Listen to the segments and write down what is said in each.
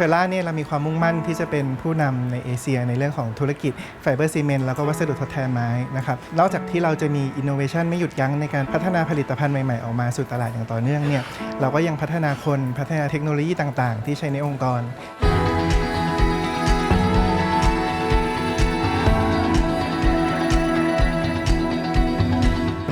ชอร่าเนี่ยเรามีความมุ่งมั่นที่จะเป็นผู้นำในเอเชีย ในเรื่องของธุรกิจไฟเบอร์ซีเมนต์แล้วก็วัสดุทดแทนไม้นะครับนอกจากที่เราจะมีอินโนเวชันไม่หยุดยั้งในการพัฒนาผลิตภัณฑ์ใหม่ๆ ออกมาสู่ตลาดอย่างต่อเนื่องเนี่ยเราก็ยังพัฒนาคนพัฒนาเทคโนโลยีต่างๆ ที่ใช้ในองค์กร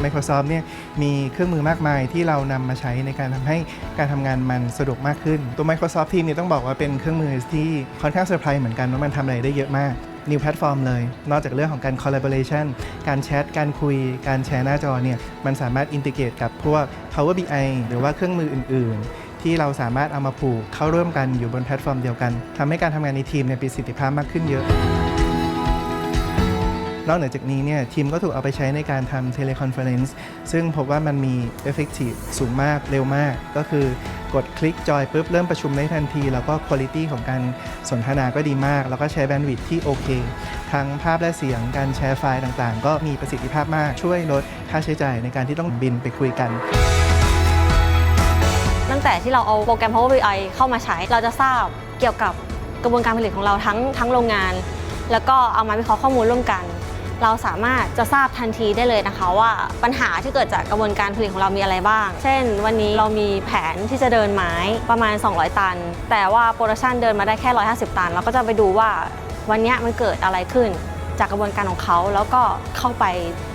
Microsoft เนี่ยมีเครื่องมือมากมายที่เรานำมาใช้ในการทำให้การทำงานมันสะดวกมากขึ้น ตัว Microsoft Teams เนี่ยต้องบอกว่าเป็นเครื่องมือที่ค่อนข้างเซอร์ไพรส์เหมือนกันว่ามันทำอะไรได้เยอะมาก New Platform เลย นอกจากเรื่องของการ collaboration การแชท การคุย การแชร์หน้าจอเนี่ย มันสามารถอินทิเกตกับพวก Power BI หรือว่าเครื่องมืออื่น ๆ ที่เราสามารถเอามาผูกเข้าร่วมกันอยู่บนแพลตฟอร์มเดียวกัน ทำให้การทำงานในทีมเนี่ยมีประสิทธิภาพมากขึ้นเยอะ นอกเหนือจากนี้เนี่ยทีมก็ถูกเอาไปใช้ในการทำเทเลคอนเฟอเรนซ์ซึ่งพบว่ามันมี Effective สูงมากเร็วมาก ก็คือกดคลิกจอยปุ๊บเริ่มประชุมได้ทันที แล้วก็คุณภาพของการสนทนาก็ดีมาก แล้วก็ใช้แบนด์วิดที่โอเค ทั้งภาพและเสียงการแชร์ไฟล์ต่างๆ ก็มีประสิทธิภาพมากช่วยลดค่าใช้จ่ายในการที่ต้องบินไปคุยกันตั้งแต่ที่เราเอาโปรแกรม Power BI เข้ามาใช้ เราจะทราบเกี่ยวกับกระบวนการผลิตของเราทั้งทั้งโรงงาน แล้วก็เอามาวิเคราะห์ข้อมูลร่วมกัน เราสามารถจะทราบทันทีได้เลยนะคะ ว่าปัญหาที่เกิดจากกระบวนการผลิตของเรามีอะไรบ้าง เช่น วันนี้เรามีแผนที่จะเดินไม้ประมาณ 200 ตัน แต่ว่าโปรดักชันเดินมาได้แค่ 150 ตัน เราก็จะไปดูว่าวันนี้มันเกิดอะไรขึ้นจากกระบวนการของเขาแล้วก็เข้าไป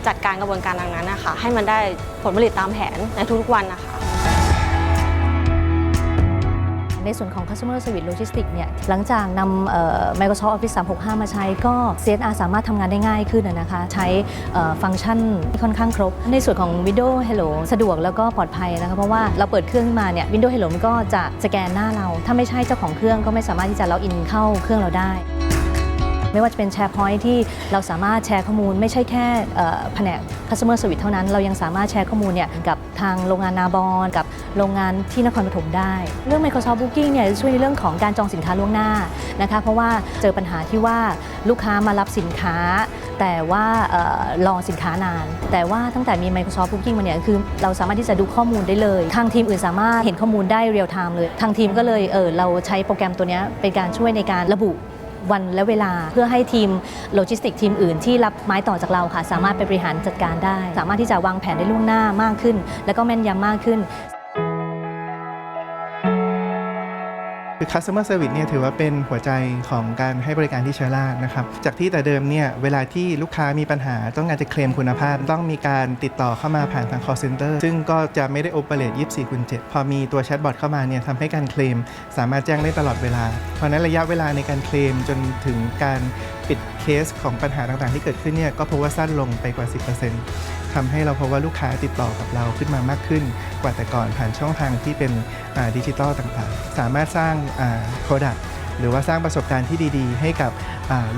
จัดการกระบวนการดังนั้นนะคะ ให้มันได้ผลผลิตตามแผนในทุกๆวันนะคะ ในส่วนของ Customer Service Logistics เนี่ยหลังจากนำ Microsoft Office 365 มาใช้ก็ CSR สามารถทำงานได้ง่ายขึ้นนะคะ ใช้ฟังก์ชันที่ค่อนข้างครบ ในส่วนของ Windows Hello สะดวกแล้วก็ปลอดภัยนะคะ เพราะว่าเราเปิดเครื่องมาเนี่ย Windows Hello มันก็จะสแกนหน้าเรา ถ้าไม่ใช่เจ้าของเครื่องก็ไม่สามารถที่จะล็อกอินเข้าเครื่องเราได้ ไม่ว่าจะเป็น SharePoint ที่เราสามารถแชร์ข้อมูล ไม่ใช่แค่แผนก Customer Service เท่านั้น เรายังสามารถแชร์ข้อมูลเนี่ยกับทางโรงงานนาบอนกับโรงงานที่นครปฐมได้ เรื่อง Microsoft Booking เนี่ยจะช่วยในเรื่องของการจองสินค้าล่วงหน้านะคะเพราะว่าเจอปัญหาที่ว่าลูกค้ามารับสินค้า แต่ว่าเออรอสินค้านาน แต่ว่าตั้งแต่มี Microsoft Booking มาเนี่ยคือเราสามารถที่จะดูข้อมูลได้เลย ทางทีมอื่นสามารถเห็นข้อมูลได้เรียลไทม์เลย ทางทีมก็เลยเออเราใช้โปรแกรมตัวนี้เป็นการช่วยในการระบุ วันและเวลา เพื่อให้ทีมโลจิสติกทีมอื่นที่รับไม้ต่อจากเราค่ะ สามารถไปบริหารจัดการได้ สามารถที่จะวางแผนได้ล่วงหน้ามากขึ้น และก็แม่นยำมากขึ้น คือ customer service เนี่ยถือว่าเป็นหัวใจของการให้บริการที่เชอร่านะครับ จากที่แต่เดิมเนี่ยเวลาที่ลูกค้ามีปัญหาต้องการจะเคลมคุณภาพ ต้องมีการติดต่อเข้ามาผ่านทาง call center ซึ่งก็จะไม่ได้โอเปเรต24คูณ7พอมีตัวแชทบอทเข้ามาเนี่ยทำให้การเคลมสามารถแจ้งได้ตลอดเวลา เพราะนั้นระยะเวลาในการเคลมจนถึงการปิดเคสของปัญหาต่างๆ ที่เกิดขึ้นเนี่ยก็พบว่าสั้นลงไปกว่า 10%ทำให้เราพบว่าลูกค้าติดต่อกับเราขึ้นมามากขึ้น กว่าแต่ก่อนผ่านช่องทางที่เป็นดิจิตอลต่างๆ สามารถสร้างโปรดักต์หรือว่าสร้างประสบการณ์ที่ดีๆ ให้กับ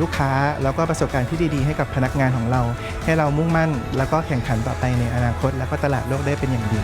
ลูกค้า แล้วก็ประสบการณ์ที่ดีๆ ให้กับพนักงานของเรา ให้เรามุ่งมั่น แล้วก็แข่งขันต่อไปในอนาคต แล้วก็ตลาดโลกได้เป็นอย่างดี